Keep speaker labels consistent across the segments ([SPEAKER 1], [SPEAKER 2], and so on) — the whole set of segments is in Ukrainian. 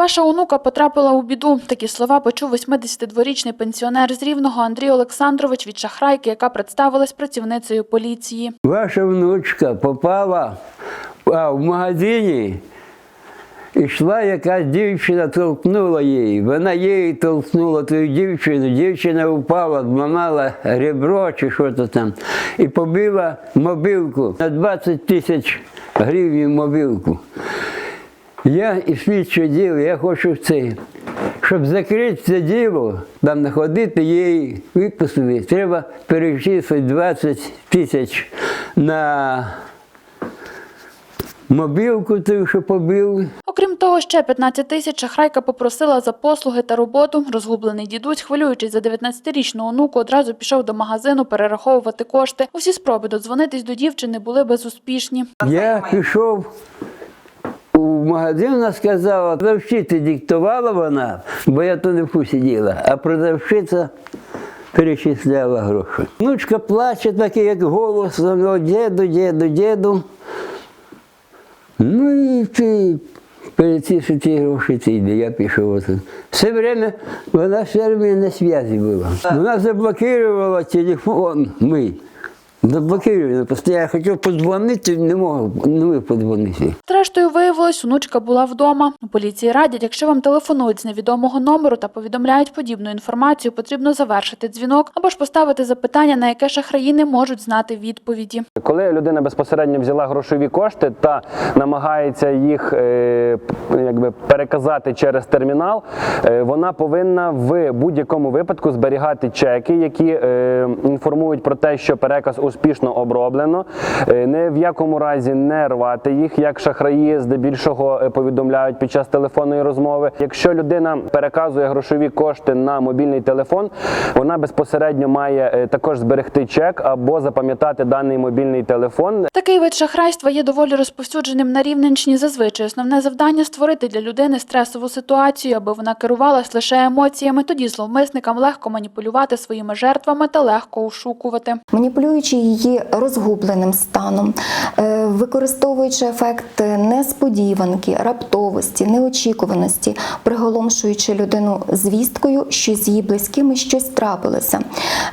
[SPEAKER 1] Ваша онука потрапила у біду. Такі слова почув 82-річний пенсіонер з Рівного Андрій Олександрович від шахрайки, яка представилась працівницею поліції.
[SPEAKER 2] Ваша внучка попала а, в магазині. Ішла якась дівчина, толкнула її. Вона її толкнула ту дівчину. Дівчина впала, зламала ребро чи що то там. І побила мобілку на 20 тисяч гривень мобілку. Я і слідче діло, я хочу це. Щоб закрити це діло, там знаходити її випустити, треба перечислити 20 тисяч на мобілку, ту, що побили.
[SPEAKER 1] Окрім того, ще 15 тисяч шахрайка попросила за послуги та роботу. Розгублений дідусь, хвилюючись за 19-річну онуку, одразу пішов до магазину перераховувати кошти. Усі спроби додзвонитись до дівчини були безуспішні.
[SPEAKER 2] Я пішов у магазин, сказала, продавщиця диктувала вона, бо я то не в сиділа, а продавщиця перечисляла гроші. Внучка плаче, такий, як голос, вона, діду, діду, діду. Ну і ти переці ті гроші ці йде, я пішов. Все время вона все время на зв'язі була. Вона заблокувала телефон мій. Заблокировано. Просто я хотів подзвонити, не мог, не міг подзвонити.
[SPEAKER 1] Зрештою, виявилось, онучка була вдома. У поліції радять, якщо вам телефонують з невідомого номеру та повідомляють подібну інформацію, потрібно завершити дзвінок або ж поставити запитання, на яке шахраї не можуть знати відповіді.
[SPEAKER 3] Коли людина безпосередньо взяла грошові кошти та намагається їх е, якби переказати через термінал, е, вона повинна в будь-якому випадку зберігати чеки, які е, інформують про те, що переказ успішно оброблено. Е, Не в якому разі не рвати їх, як шахраї здебільшого е, повідомляють під час телефонної розмови. Якщо людина переказує грошові кошти на мобільний телефон, вона безпосередньо має е, також зберегти чек або запам'ятати даний мобільний телефон.
[SPEAKER 1] Такий вид шахрайства є доволі розповсюдженим на Рівненщині. Зазвичай основне завдання створити для людини стресову ситуацію, аби вона керувалась лише емоціями. Тоді зловмисникам легко маніпулювати своїми жертвами та легко ошукувати.
[SPEAKER 4] маніпулюючи її розгубленим станом, е, використовуючи ефект несподіванки, раптовості, неочікуваності, приголомшуючи людину звісткою, що з її близькими щось трапилося,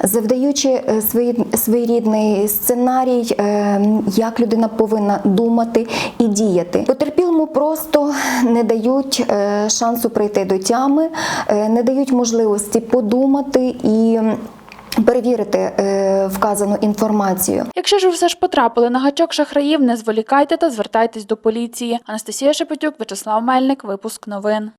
[SPEAKER 4] завдаючи е, свої- своєрідний сценарій, е, як людина повинна думати і діяти. Потерпілому просто не дають шансу прийти до тями, не дають можливості подумати і перевірити е, вказану інформацію.
[SPEAKER 1] Якщо ж ви все ж потрапили на гачок шахраїв, не зволікайте та звертайтесь до поліції. Анастасія Шепетюк, Вячеслав Мельник, випуск новин.